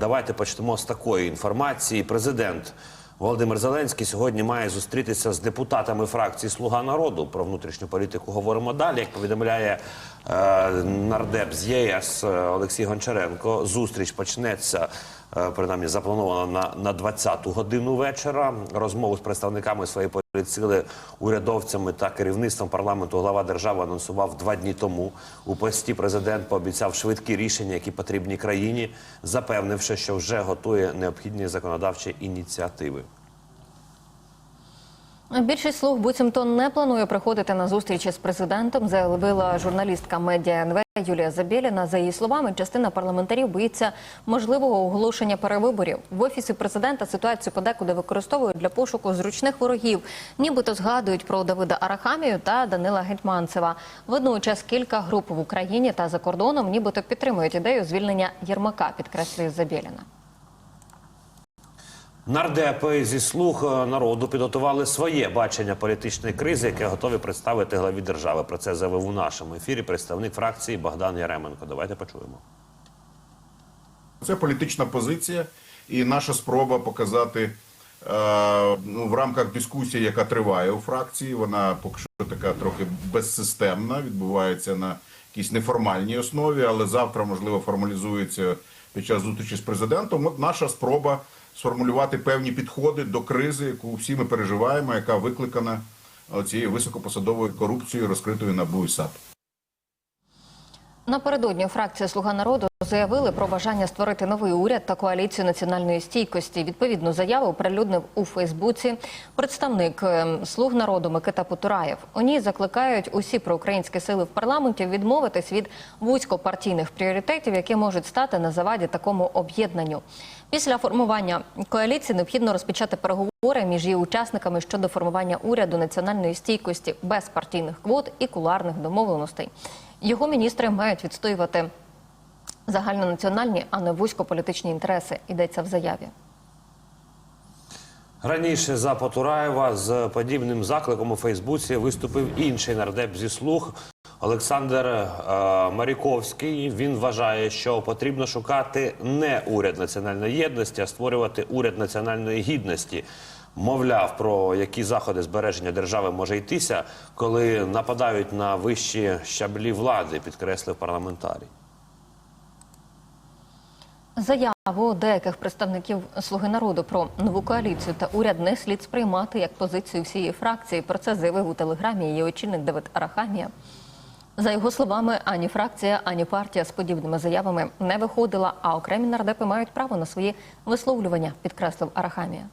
Давайте почнемо з такої інформації. Президент Володимир Зеленський сьогодні має зустрітися з депутатами фракції Слуга народу. Про внутрішню політику говоримо далі. Як повідомляє е, нардеп з єС Олексій Гончаренко, зустріч почнеться. Е, Принаймні запланована на, на 20-ту годину вечора. Розмову з представниками своєї політсили, урядовцями та керівництвом парламенту глава держави анонсував два дні тому. У пості президент пообіцяв швидкі рішення, які потрібні країні, запевнивши, що вже готує необхідні законодавчі ініціативи. Більшість слуг буцімто не планує приходити на зустрічі з президентом, заявила журналістка медіа НВ Юлія Забєліна. За її словами, частина парламентарів боїться можливого оголошення перевиборів. В офісі президента ситуацію подекуди використовують для пошуку зручних ворогів, нібито згадують про Давида Арахамію та Данила Гетьманцева. Водночас кілька груп в Україні та за кордоном, нібито підтримують ідею звільнення Єрмака, підкреслює Забєліна. Нардепи зі слуг е, народу підготували своє бачення політичної кризи, яке готові представити главі держави. Про це заявив у нашому ефірі представник фракції Богдан Яременко. Давайте почуємо. Це політична позиція, і наша спроба показати е, ну, в рамках дискусії, яка триває у фракції. Вона поки що така трохи безсистемна, відбувається на якійсь неформальній основі, але завтра, можливо, формалізується під час зустрічі з президентом. От наша спроба сформулювати певні підходи до кризи, яку всі ми переживаємо, яка викликана цією високопосадовою корупцією, розкритою НАБУ і САП. Напередодні фракція Слуга народу заявили про бажання створити новий уряд та коаліцію національної стійкості. Відповідну заяву оприлюднив у Фейсбуці представник ем, Слуг народу Микита Потураєв. У ній закликають усі проукраїнські сили в парламенті відмовитись від вузькопартійних пріоритетів, які можуть стати на заваді такому об'єднанню. Після формування коаліції необхідно розпочати переговори між її учасниками щодо формування уряду національної стійкості без партійних квот і куларних домовленостей. Його міністри мають відстоювати загальнонаціональні, а не вузькополітичні інтереси. Йдеться в заяві. Раніше за Потураєва з подібним закликом у Фейсбуці виступив інший нардеп зі слуг Олександр е, Маріковський. Він вважає, що потрібно шукати не уряд національної єдності, а створювати уряд національної гідності. Мовляв, про які заходи збереження держави може йтися, коли нападають на вищі щаблі влади, підкреслив парламентарій. Заяву деяких представників Слуги народу про нову коаліцію та уряд не слід сприймати як позицію всієї фракції. Про це заявив у телеграмі її очільник Давид Арахамія. За його словами, ані фракція, ані партія з подібними заявами не виходила, а окремі нардепи мають право на свої висловлювання, підкреслив Арахамія.